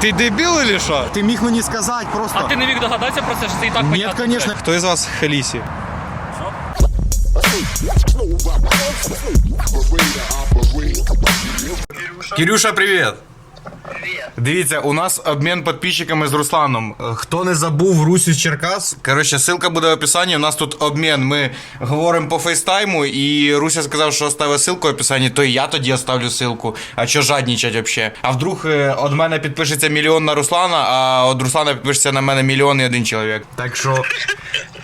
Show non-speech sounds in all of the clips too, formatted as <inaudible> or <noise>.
Ти дебіл или що? Ти міг мені сказати просто. А ти не міг догадатися про це, що це і так Ні, понятно. звісно. Хто із вас Халиси. Кирюша, привіт! Дивіться, у нас обмін підписчиками з Русланом. Е, Хто не забув Русі з Черкас. Коротше, ссылка буде в описанні. У нас тут обмін. Ми говоримо по фейстайму, і Руся сказав, що оставив ссылку в описанні, то і я тоді оставлю ссылку. А що жаднічать вообще? А вдруг е, од мене підпишеться мільйон на Руслана, а од Руслана підпишеться на мене мільйон і один чоловік. Так що.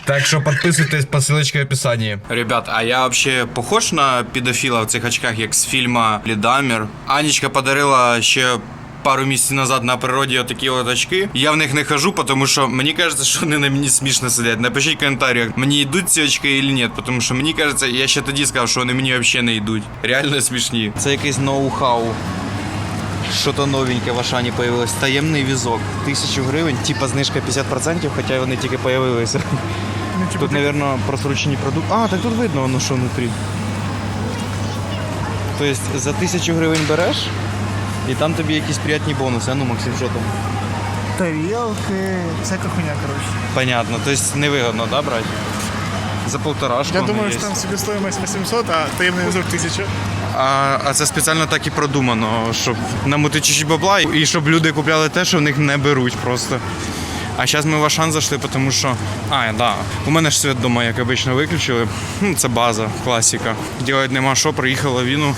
Так що підписуйтесь по ссылочці в описанні. Ребят, а я вообще похож на педофіла в цих очках, як з фільму Лідамір. Анічка подарила ще. Пару місяців назад на природі отакі от очки. Я в них не хожу, тому що мені кажеться, що вони на мені смішно сидять. Напишіть в коментарях, мені йдуть ці очки чи ні, тому що мені кажеться, я ще тоді сказав, що вони мені взагалі не йдуть. Реально смішні. Це якийсь ноу-хау. Що-то новеньке в Ашані появилось. Таємний візок. Тисячу гривень, типа знижка 50%, хоча вони тільки появилися. Тут, мабуть, просрочені продукти. А, так тут видно воно, що внутрі. Тобто за тисячу гривень береш, і там тобі якісь приятні бонуси. А ну, Максим, що там? тарелки, всяка хуйня, короче. Понятно, тобто невигодно, да, брати? За полторашку. Я думаю, що там себестоимость 800, а таємний візок 1000. А, а це спеціально так і продумано, щоб намути чуть-чуть бабла і щоб люди купляли те, що в них не беруть просто. А зараз ми в Ашан зайшли, тому що. А, да. У мене ж світ вдома, як обично, виключили. Це база, класика. Ділать нема що, приїхала віну.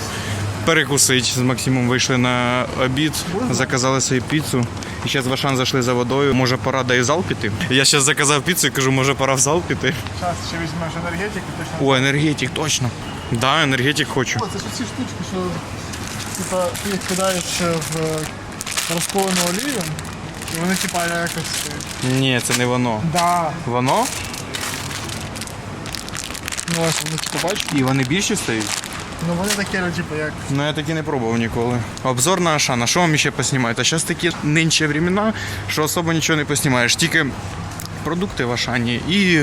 Перекусить з Максимом вийшли на обід, заказали собі піцу. І зараз в Ашан зайшли за водою. Може, пора да і в зал піти. Я зараз заказав піцу і кажу, може пора в зал піти. Зараз ще візьмеш енергетик і точно. О, енергетик, точно. Да, енергетик хочу. О, це ж ці штучки, що типа ти їх кидаєш в розколену олію, і вони типа якось. Ні, це не воно. Да. Воно? Ну ось вони типу бачиш. І вони більші стають? Ну вони такі, ну, типу, як. Ну я таки не пробував ніколи. Обзор на Ашана. Що вам ще поснімають? А зараз такі нинче времена, що особо нічого не поснімаєш. Тільки продукти в Ашані і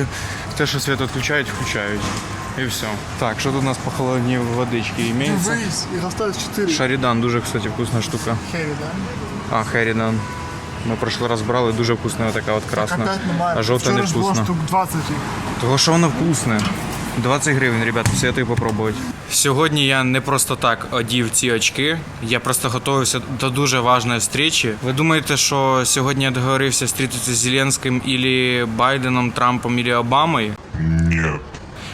те, що світ відключають, включають. І все. Так, що тут у нас по холодні водички імеється? Дивись, і розставиш 4 Шарідан, дуже, кстати, вкусна штука. хері, да? А, Херідан. Ми прошлий раз брали, дуже вкусна така от красна. А жовта не вкусна. штук 20. Того, що воно вкусне. 20 гривень, ребята, советую попробувати. Сьогодні я не просто так одів ці очки. Я просто готувався до дуже важної зустрічі. Ви думаєте, що сьогодні я договорився зустрітися з Зеленським ілі Байденом, Трампом ілі Обамою?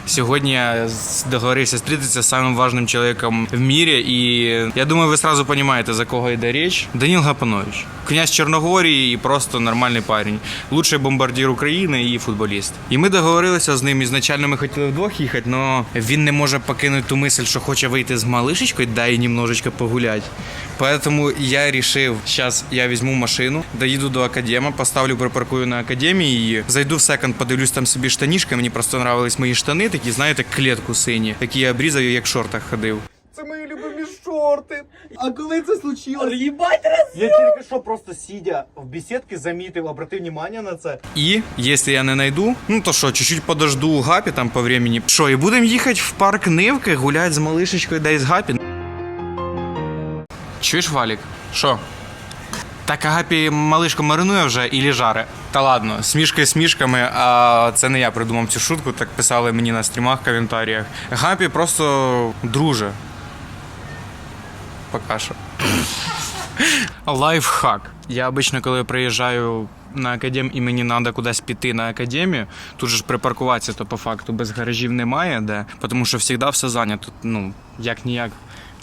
Сьогодні я договорився зустрітися з самим важним чоловіком в мірі, і я думаю, ви сразу розумієте, за кого йде річ. Даніл Гапанович, князь Чорногорії і просто нормальний парень. Лучший бомбардир України і футболіст. І ми договорилися з ним. Ізначально ми хотіли вдвох їхати, але він не може покинути ту мисль, що хоче вийти з малишечкою, дай немножечко погуляти. Поэтому я вирішив, зараз я візьму машину, доїду до академа, поставлю, припаркую на академії, зайду в секонд, подивлюсь там собі штанішки. Мені просто нравились мої штани, такі, знаєте, клітку сині, які я обрізав, як в шортах ходив. Це мої любимі шорти. А коли це случилось? Їбать, Я тільки що просто сидя в бесідці замітив, обратив увагу на це. І якщо я не знайду, ну то що, чуть-чуть подожду у гапі там по времени. Що, і будемо їхати в парк Нивки, гуляти з малишечкою десь гапі. Чуєш, Валік? Що? Так Агапі малишку маринує вже і жаре. Та ладно, смішки смішками, а це не я придумав цю шутку, так писали мені на стрімах, в коментарях. Гапі просто друже. Пока що. <laughs> Лайфхак. Я обично, коли приїжджаю на академ і мені треба кудись піти на академію, тут же ж припаркуватися, то по факту без гаражів немає, де, тому що завжди все зайнято, ну, як ніяк.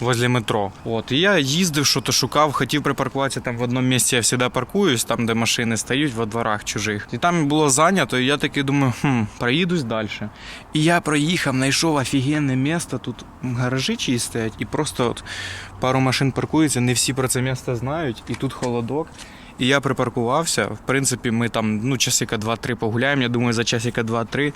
Возле метро. От, і я їздив, що то шукав, хотів припаркуватися там в одному місці, я завжди паркуюсь, там, де машини стають, во дворах чужих. І там було зайнято, і я таки думаю, хм, проїдусь далі. І я проїхав, знайшов офігенне місце, тут гаражі чиї стоять, і просто от пару машин паркується, не всі про це місце знають, і тут холодок. І я припаркувався. В принципі, ми там ну, часика 2-3 погуляємо. Я думаю, за часика 2-3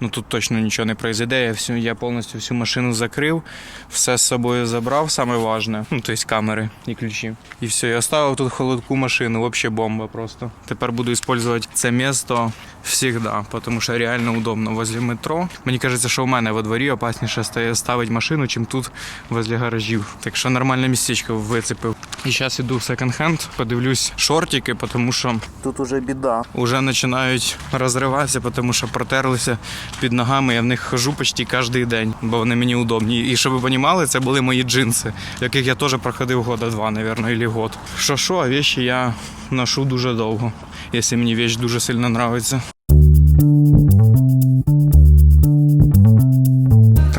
ну тут точно нічого не произойде. Я, всю, я повністю всю машину закрив, все з собою забрав, саме важне, ну, тобто камери і ключі. І все, я оставив тут холодку машину, взагалі бомба просто. Тепер буду використовувати це місто Всегда, потому что реально удобно возле метро. Мені кажеться, що в мене во дворі опасніше стає ставити машину, чим тут возле гаражів. Так що нормальне містечко вицепив. І зараз іду в секонд-хенд, подивлюсь шортики, тому що Тут уже біда. вже починають розриватися, тому що протерлися під ногами. Я в них хожу почти кожен день, бо вони мені удобні. І щоб ви розуміли, це були мої джинси, яких я теж проходив года два, мабуть, або год. Що що, а вещи я ношу дуже довго, якщо мені вещь дуже сильно подобається.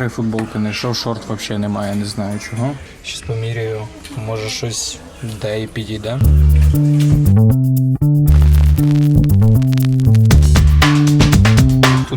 Три футболки йшов, шорт взагалі немає, не знаю чого. Щось поміряю, може щось де і підійде.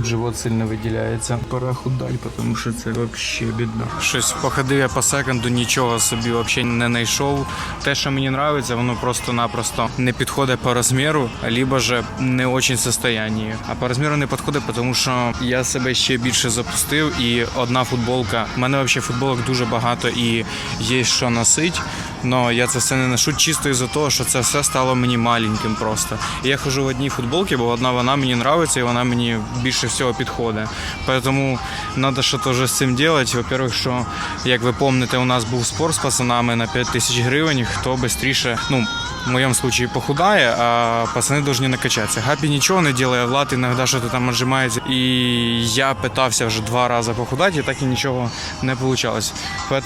Живот сильно виділяється. Пора худать, тому що це взагалі бідно. Щось походив я по секунду, нічого собі взагалі не знайшов. Те, що мені подобається, воно просто-напросто не підходить по розміру, либо же не очень в состоянии. А по розміру не підходить, тому що я себе ще більше запустив. І одна футболка. У мене взагалі футболок дуже багато і є що носить. Но я це все не ношу чисто із-за того, що це все стало мені маленьким просто. І я хожу в одній футболці, бо одна вона мені подобається і вона мені більше всього підходить. Тому треба щось теж з цим робити. Во-первых, що, як ви пам'ятаєте, у нас був спор з пацанами на 5 тисяч гривень, хто швидше, ну, в моєму випадку похудає, а пацани повинні накачатися. Гапі нічого не робить, Влад іноді щось там віджимається. І я питався вже два рази похудати, і так і нічого не вийшло.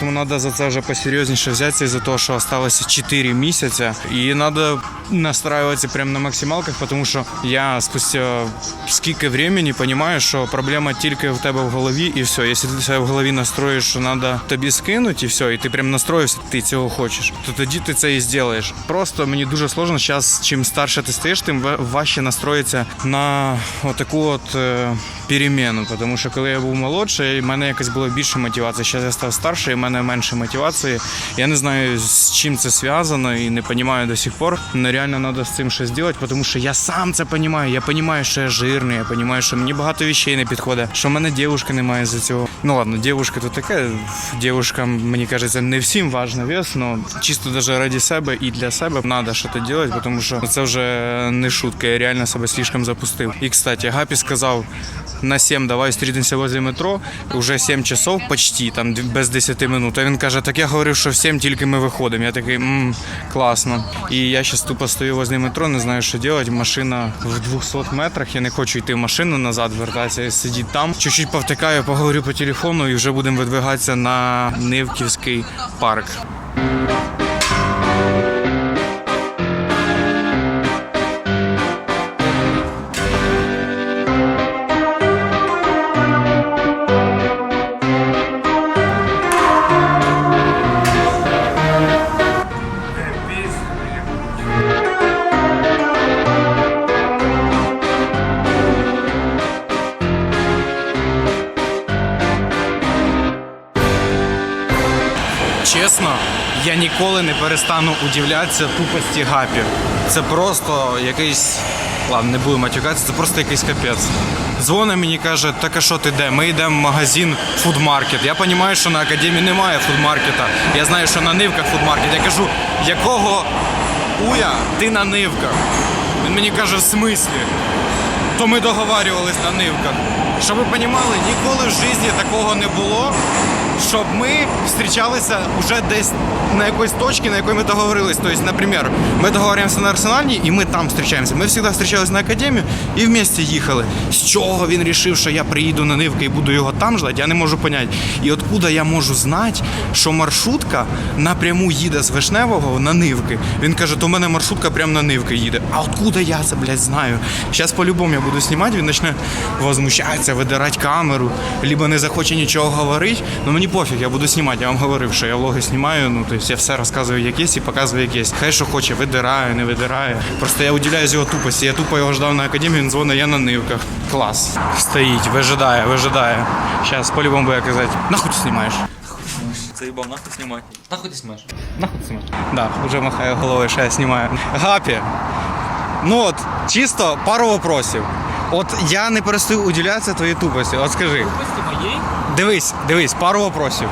Тому треба за це вже посерйозніше взятися із-за того, що залишилося 4 місяці. І треба настраюватися прямо на максималках, тому що я спустя скільки времени розумію, що проблема тільки в тебе в голові, і все. Якщо ти себе в голові настроїш, що треба тобі скинути, і все, і ти прям настроївся, ти цього хочеш, то тоді ти це і зробиш. Просто мені дуже сложно зараз, чим старше ти стаєш, тим важче настроїтися на отаку от е, перемену. Тому що коли я був молодший, в мене якось було більше мотивації. Зараз я став старший, в мене менше мотивації. Я не знаю, з чим це зв'язано і не розумію до сих пор. Але реально треба з цим щось робити, тому що я сам це розумію. Я розумію, що я жирний, я розумію, що мені багато вещей не підходить, що в мене дівчинки немає з цього. Ну ладно, дівчинка то таке. Дівчинкам, мені кажеться, не всім важливо вес, але чисто навіть ради себе і для себе треба щось робити, тому що це вже не шутка. Я реально себе слишком запустив. І кстати, Гапі сказав на 7 давай встретимся возле метро. Уже 7 часов почти, там без 10 минут. А він каже, так я говорив, що в 7 тільки ми виходимо. Я такий, мм, класно. І я зараз тупо стою возле метро, не знаю, що робити. Машина в 200 метрах. Я не хочу йти в машину назад, вертатися, сидіти там. Чуть-чуть повтикаю, поговорю по телефону і вже будемо видвигатися на Нивківський парк. Ніколи не перестану удивлятися тупості гапі. Це просто якийсь. Ладно, не буду матюкатися, це просто якийсь капець. Дзвонить мені каже, так а що ти де? Ми йдемо в магазин фудмаркет. Я розумію, що на академії немає фудмаркета. Я знаю, що на нивках фудмаркет. Я кажу, якого уя ти на нивках? Він мені каже, в смислі? То ми договарювались на нивках. Щоб ви розуміли, ніколи в житті такого не було, щоб ми зустрічалися вже десь на якоїсь точці, на якої ми договорились. Тобто, наприклад, ми договорюємося на арсенальній і ми там зустрічаємося. Ми завжди зустрічалися на академію і вместе їхали. З чого він вирішив, що я приїду на нивки і буду його там ждати, я не можу поняти. І откуда я можу знати, що маршрутка напряму їде з Вишневого на нивки. Він каже, то в мене маршрутка прямо на нивки їде. А откуда я це, блядь, знаю? Зараз по-любому я буду знімати, він почне возмущатися, видирати камеру, либо не захоче нічого говорити. Ну мені пофіг, я буду знімати. Я вам говорив, що я влоги знімаю, ну тобто я все розказую як є і показую як є. Хай що хоче, видираю, не видираю. Просто я удивляюсь його тупості. Я тупо його ждав на академії, він дзвонить, я на нивках. Клас. Стоїть, вижидає, вижидає. Зараз по-любому буде казати, нахуй ти знімаєш? Заебал, нахуй снимать. Нахуй ты снимаешь? Нахуй ти знімаєш? Да, вже махаю головою, що я знімаю. Гапі. Ну от, чисто пару вопросів. От я не перестаю удивлятися твоїй тупості. От скажи. Тупости моей? Дивись, дивись, пару вопросів.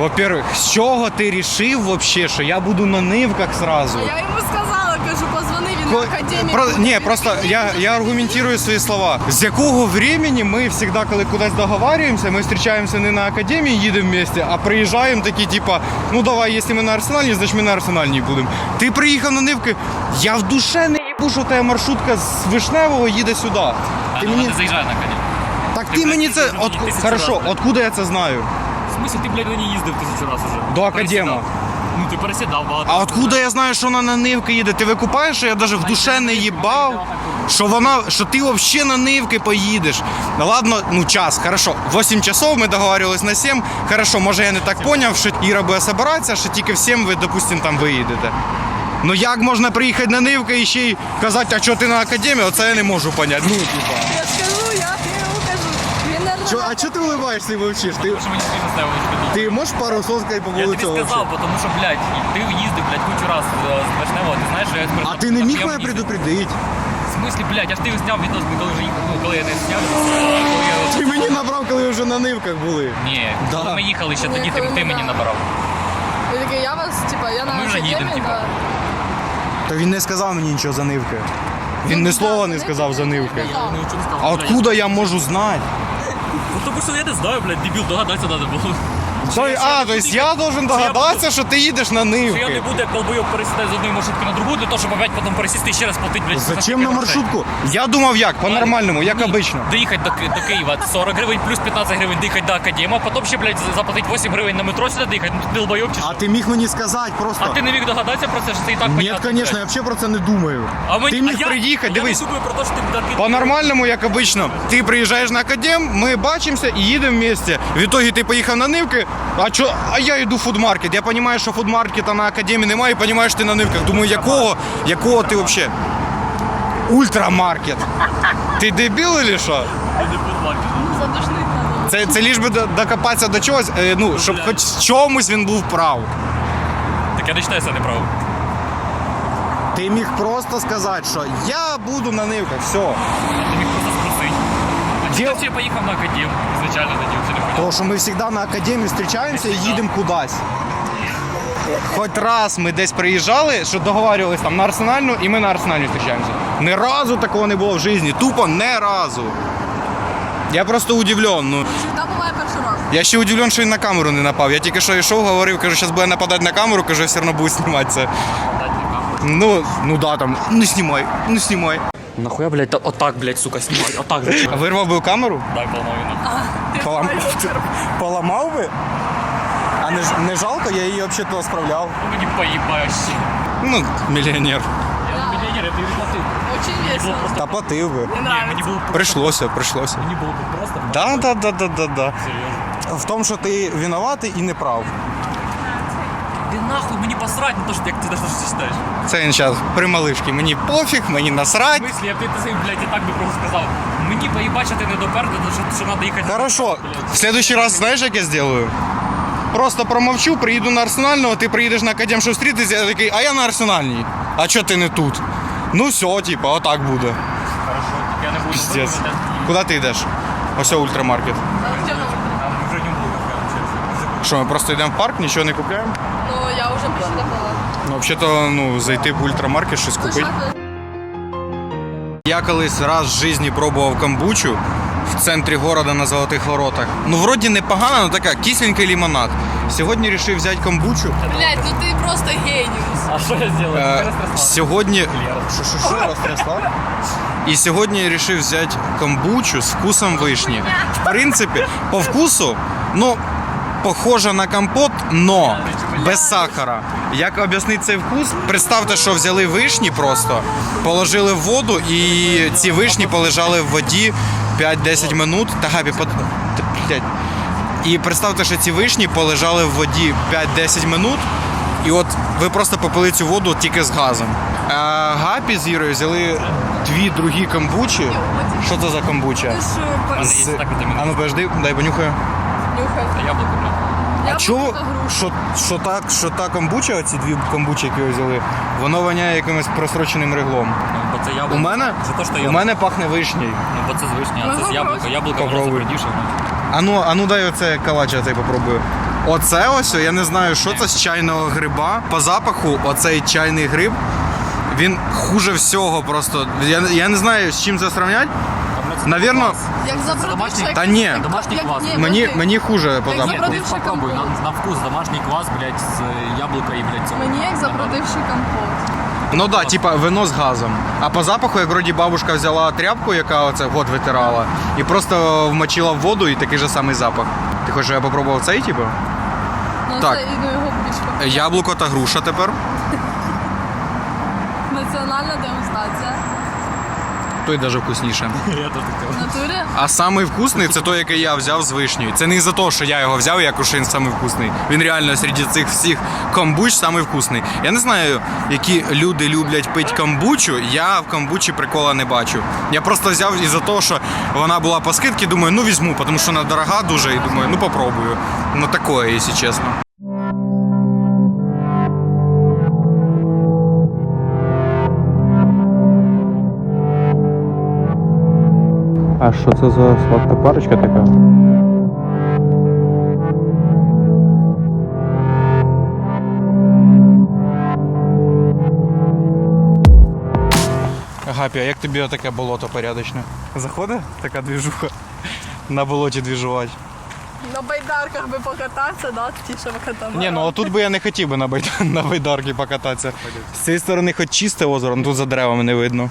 Во-первых, з чого ти рішив вообще, що я буду на нивках сразу? Я йому сказала, кажу, позвони, він Ко- академії Про, ні, просто я, я аргументирую свої слова. З якого времени ми завжди, коли кудись договарюємося, ми зустрічаємося не на академії, їдемо вместе, а приїжджаємо такі, типа, ну давай, якщо ми на арсеналі, значить ми на арсенальній будемо. Ти приїхав на Нивки, я в душе не що тебе маршрутка з Вишневого їде сюди. Ти ну, мені... не заїжджає на коні. Так ти, мені це. От... Хорошо, откуда я це знаю? В смысле, ти, блядь, на ній їздив тисячу разів уже. До академа. Ну, ти пересідав багато. А откуда я знаю, що вона на Нивки їде? Ти викупаєш, що я навіть в душе не їбав? Що вона, що ти взагалі на Нивки поїдеш? Ну ладно, ну час, хорошо. 8 часов ми договорились на 7. Хорошо, може я не так поняв, що Іра буде збиратися, що тільки в 7 ви, допустим, там виїдете. Ну як можна приїхати на Нивки і ще й казати, а що ти на академії? Оце я не можу поняти. Ну, типа. Я скажу, я йому кажу. Він не Чо, а чого ти улыбаєшся і мовчиш? Ти, Що мені спільно ставили ти можеш пару слов сказати по Я тобі цього? сказав, тому що, блядь, ти їздив, блядь, кучу раз е, з Вишневого, ти знаєш, що я тепер... А ти не міг мене предупредити? В смислі, блядь, я ж ти зняв відносно, коли вже їхав, ну, коли я не зняв, коли я... Ти мені набрав, коли вже на Нивках були. Ні, Да. коли ми їхали ще тоді, ти, ти мені. Такий, я вас, типа, я на ми вже академії, їдемо, типа. да. То він не сказав мені нічого за Нивки. Він ні слова не сказав за Нивки. Ну, сказав, А откуда я можу знати? Ну, тому що я не знаю, блядь, дебіл, догадатися треба було. То, а, то есть я должен догадатися, що ти їдеш на Що я не Нивки. буду, як пересідати з одної маршрутки на другу, для того, щоб опять потім пересісти і ще раз платити, блядь. Зачем на грошей. маршрутку? Я думав як, по-нормальному, як Ні, обично. Доїхати до, Ки- до Києва 40 гривень плюс 15 гривень доїхати до Академа, потім ще, блядь, заплатити 8 гривень на метро сюди доїхати. Ну, ти долбойок чи що? А ти міг мені сказати просто. А ти не міг догадатися про це, що це і так Ні, понятно, звісно, я блядь? взагалі про це не думаю. А мені- Ти міг а я- приїхати, я дивись. не думаю про те, що ти блядь, По-нормальному, як обично, ти приїжджаєш на академ, ми бачимося і їдемо вместе. В ітогі ти поїхав на Нивки, а чо, а я йду в фудмаркет. Я розумію, що фудмаркета на академії немає, і розумію, що ти на Нивках. Думаю, якого, якого ти взагалі? Ультрамаркет. Ти дебіл чи що? Це, це ліж би до- докопатися до чогось, е, ну, щоб хоч в чомусь він був прав. Так я не вважаю це неправильно. Ти міг просто сказати, що я буду на Нивках, все. Ти міг. Чи Діл- поїхав на Академ? Звичайно, тоді вже не поняв. Тому що ми завжди на академії зустрічаємося і їдемо кудись. Хоч раз ми десь приїжджали, що договарювалися там на арсенальну, і ми на арсеналі зустрічаємося. Ні разу такого не було в житті. Тупо не разу. Я просто удивлен. Ну, Завжди буває перший раз. я ще удивлен, що він на камеру не напав. Я тільки що йшов, говорив, кажу, зараз буде нападати на камеру, кажу, я все одно буду знімати це. Ну, ну да, там, не знімай, не знімай. Нахуя, блядь, та- отак, блядь, сука, знімай, отак зачем? Вирвав би камеру? Дай половину. Полам... Поламав би? А не, ж- не жалко, я її взагалі справляв. Ну мені поїбаєш. Ну, мільйонер. Я мільйонер, я тобі платив. Очень весело. Та платив би. Мені нравится. мені було Прийшлося, прийшлося. мені було б просто Да, да, да, да, да, да. серйозно. В тому, що ти винуватий і не прав. Ти нахуй мені посрать на те, що як ти даже що читаєш. Це він зараз при малишки. Мені пофіг, мені насрать. В смислі, я б ти ти, блядь, і так би просто сказав. Мені поїбать, що ти не доперти, що, що треба їхати. Хорошо. В следующий раз знаєш, як я зроблю? Просто промовчу, приїду на арсенального, ти приїдеш на академ, що зустрітися, я такий, а я на арсенальній. А чого ти не тут? Ну все, типа, отак буде. Хорошо, так я не буду. Піздець. вибирати. Куди ти йдеш? Ось ультрамаркет. Вже не короче. Що, ми просто йдемо в парк, нічого не купуємо? Ну, я уже прочитала. Ну, взагалі-то, ну, зайти в ультрамаркет, щось купити. Я колись раз в житті пробував камбучу в центрі города на Золотих Воротах. Ну, вроді непогано, але така кисленький лимонад. Сьогодні вирішив взяти камбучу. Блять, ну ты просто гениус. А що я зробив? Е, сьогодні. Що, що, що розтрясла? І сьогодні я вирішив взяти камбучу з вкусом вишні. В принципі, по вкусу, ну, похоже на компот, но без сахара. Як об'яснити цей вкус? Представте, що взяли вишні просто, положили в воду, і ці вишні полежали в воді 5-10 минут. Та габі, под... І представте, що ці вишні полежали в воді 5-10 минут. І от ви просто попили цю воду тільки з газом. А Гапі з Ірою взяли дві другі камбучі. Що це за камбуча? Вітамін. А ну подожди, дай понюхаю. Та яблуко, А грушу. що, що, так, що та камбуча, оці дві камбучі, які ви взяли, воно воняє якимось просроченим реглом. Ну, бо це яблуко. У мене, Це то, що у яблуко. мене пахне вишнею. Ну, бо це з вишні, а це з Ну, яблука. Яблуко воно Попробуй. А ну, ну дай оце калача цей попробую. Оце ось, я не знаю, що це з чайного гриба. По запаху, оцей чайний гриб, Він хуже всього просто. Я, я не знаю, з чим це сравнять. Навірно, Як запродивши... та ні. Домашній Як- квас. ні, Мені, мені хуже по запаху. Попробуй, компот. на, на вкус домашній квас, блядь, з е, яблука і, блядь, цього. Мені як запродивши компот. Ну да, типа вино з газом. А по запаху, як вроді бабушка взяла тряпку, яка оце год витирала, і просто вмочила в воду, і такий же самий запах. Ти хочеш, щоб я попробував цей, типу? Ну Так. це і ну, його Яблуко та груша тепер. <laughs> Національна дегустація. Той даже вкусніше. <laughs> Я тут таке. В натурі? А самий вкусний це той, який я взяв з вишнею. Це не із-за того, що я його взяв, я кушин самий вкусний. Він реально серед цих всіх камбуч самий вкусний. Я не знаю, які люди люблять пити камбучу. Я в камбучі прикола не бачу. Я просто взяв із-за того, що вона була по скидці, думаю, ну візьму, тому що вона дорога дуже, і думаю, ну попробую. Ну такое, якщо чесно. А що це за сладка парочка така? Гапі, а як тобі таке болото порядочне? Заходить така двіжуха на болоті двіжувати? На байдарках би покататися, да, ті, що катамаран. Ні, ну отут би я не хотів би на, байд... <laughs> на байдарки покататися. З цієї сторони хоч чисте озеро, ну тут за деревами не видно.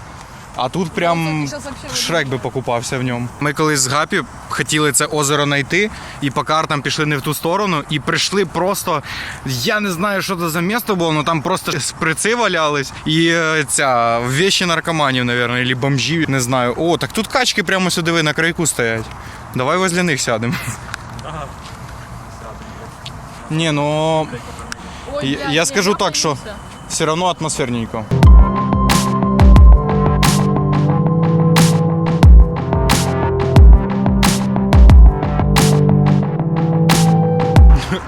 А тут прям. Шрек би покупався в ньому. Ми колись з Гапі хотіли це озеро знайти, і по картам пішли не в ту сторону, і прийшли просто. Я не знаю, що це за місто було, але там просто шприци валялись, і е, ця вещі наркоманів, мабуть, або бомжів, не знаю. О, так тут качки прямо сюди ви на крайку стоять. Давай возле них сядемо. Ні, ну я- я скажу так, що- все. все одно атмосферненько.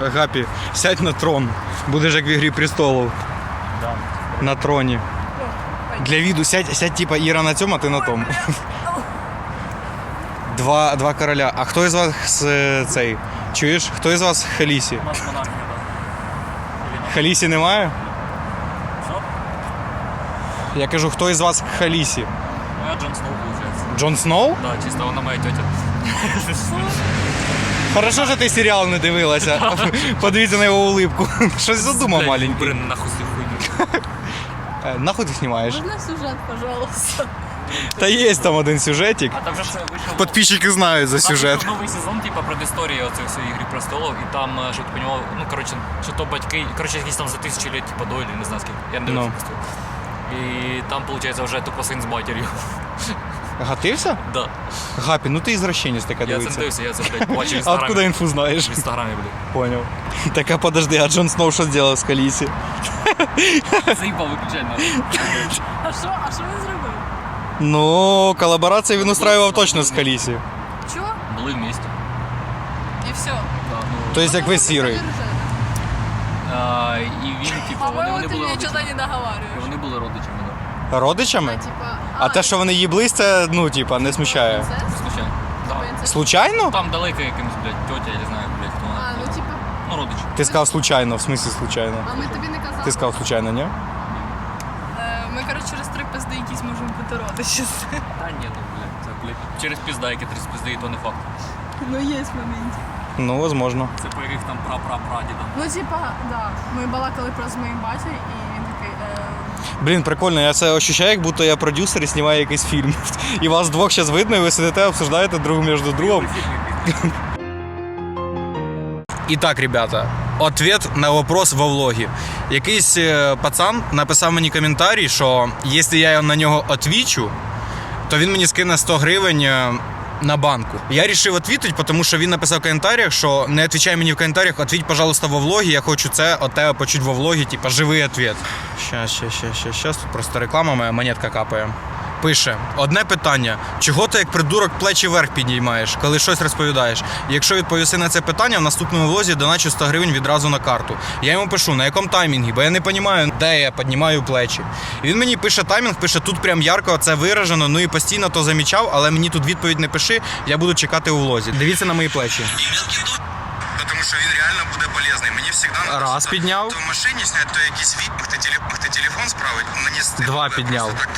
Гапі, сядь на трон. Будеш як в ігрі престолів. На троні. Для віду сядь, сядь типа Іра на цьому, а ти на тому. <laughs> Два, два короля. А хто із вас е, цей? Чуєш? Хто із вас Халісі? У нас да. Халісі немає? Що? Я кажу, хто із вас Халісі? Моя Джон Сноу, виходить. Джон Сноу? Да, чисто вона моя тетя. <laughs> Хорошо, що ти серіал не дивилася. <laughs> Подивіться на його улипку. <laughs> Щось задумав маленький. Блин, нахуй цю хуйню. <laughs> Е, Нахуй ти знімаєш? Можна сюжет, пожалуйста. Та є там один сюжетик. А там вже все вийшов. Підписчики знають за Там сюжет. новий сезон, типа, про історію оцих всіх ігри престолів, і там, е, щоб ти понімав, ну, коротше, що то батьки, коротше, якісь там за тисячу літ, типа, до, не знаю скільки, я не дивився Ну. просто. І там, виходить, вже тупо син з матір'ю. Гатився? Да. Гапі, ну ти ізращенець така Я це не дивиться. дивився, я це, блядь, побачив в А інстаграмі. откуда інфу знаєш? В інстаграмі, блядь. Поняв. Так а подожди, а Джон Сноу що зробив з Халісі? Заїбав виключай нахуй. А що? А що він зробив? Ну, колаборацію він устраював точно з Халісі. Чого? Були в місті. І все. Да, ну, Тобто як ви сірий. а, і він, типу, вони, По-моему, вони ти були мені чого родичами. не І договарюєш. Вони були родичами, да. Родичами? Типа, А те, що вони їблись, це, ну, типа, не смущає. Случайно. Да. Случайно? Там далеко якимсь, блядь, тетя, я не знаю, блядь, хто А, ну типа, Ну, родич. Ти сказав случайно, в смислі случайно. а ми тобі не казали. Ти сказав случайно, ні? Е, Ми, коротше, через три пизди якісь можемо бути родичі. Та ні, ну, блядь, це, блядь, через пізда, які через пізди, і то не факт. Ну, є моменті. Ну, возможно. Це по яких там пра-пра-прадідам. Ну, типа, да. Ми балакали про з моїм батьком, і він. Блін, прикольно, я це ощущаю, як будто я продюсер і знімаю якийсь фільм. І вас двох зараз видно, і ви сидите, обсуждаєте друг між другом. І так, ребята, ответ на вопрос во влогі. Якийсь е, пацан написав мені коментарій, що якщо я на нього отвічу, то він мені скине 100 гривень е, на банку. Я рішив відповідати, тому що він написав в коментарях, що не відповідай мені в коментарях, отвіть, пожалуйста, во влогі. Я хочу це от тебе почути во влогі, типа живий відповідь. Щас, щас, щас, щас, щас. Тут просто реклама моя монетка капає. Пише одне питання: чого ти як придурок плечі вверх підіймаєш, коли щось розповідаєш? Якщо відповісти на це питання, в наступному влозі доначу 100 гривень відразу на карту. Я йому пишу, на якому таймінгі, бо я не розумію, де я піднімаю плечі. І він мені пише таймінг, пише тут прям ярко це виражено. Ну і постійно то замічав, але мені тут відповідь не пиши. Я буду чекати у влозі. Дивіться на мої плечі. Тому що він реально буде полезний. Мені завжди Раз підняв. То в машині зняти, то якийсь відмах, ти, телефон, телефон справить, мені стидно. Два буде підняв. Так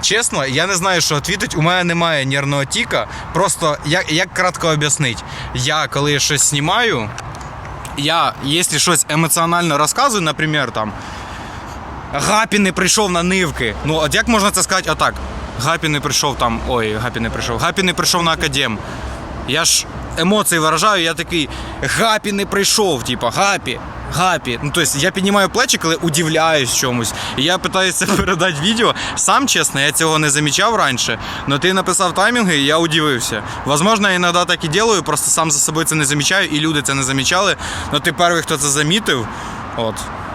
чесно, я не знаю, що відповідати. У мене немає нервного тіка. Просто як, як кратко об'яснити. Я коли щось знімаю, я, якщо щось емоціонально розказую, наприклад, там. Гапі не прийшов на нивки. Ну, от як можна це сказати отак? Гапі не прийшов там. Ой, Гапі не прийшов. Гапі не прийшов на академ. Я ж емоції виражаю, я такий Гапі не прийшов, типа Гапі, Гапі. Ну, тобто я піднімаю плечі, коли удивляюсь чомусь. І я питаюся <laughs> передати відео. Сам чесно, я цього не замічав раніше. але ти написав таймінги, і я удивився. Возможно, я іноді так і делаю, просто сам за собою це не замічаю, і люди це не замічали. Але ти перший, хто це замітив. От.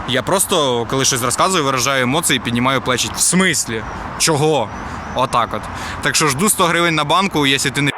Я просто, коли щось розказую, виражаю емоції, піднімаю плечі. В смислі? Чого? Отак от. Так що жду 100 гривень на банку, якщо ти не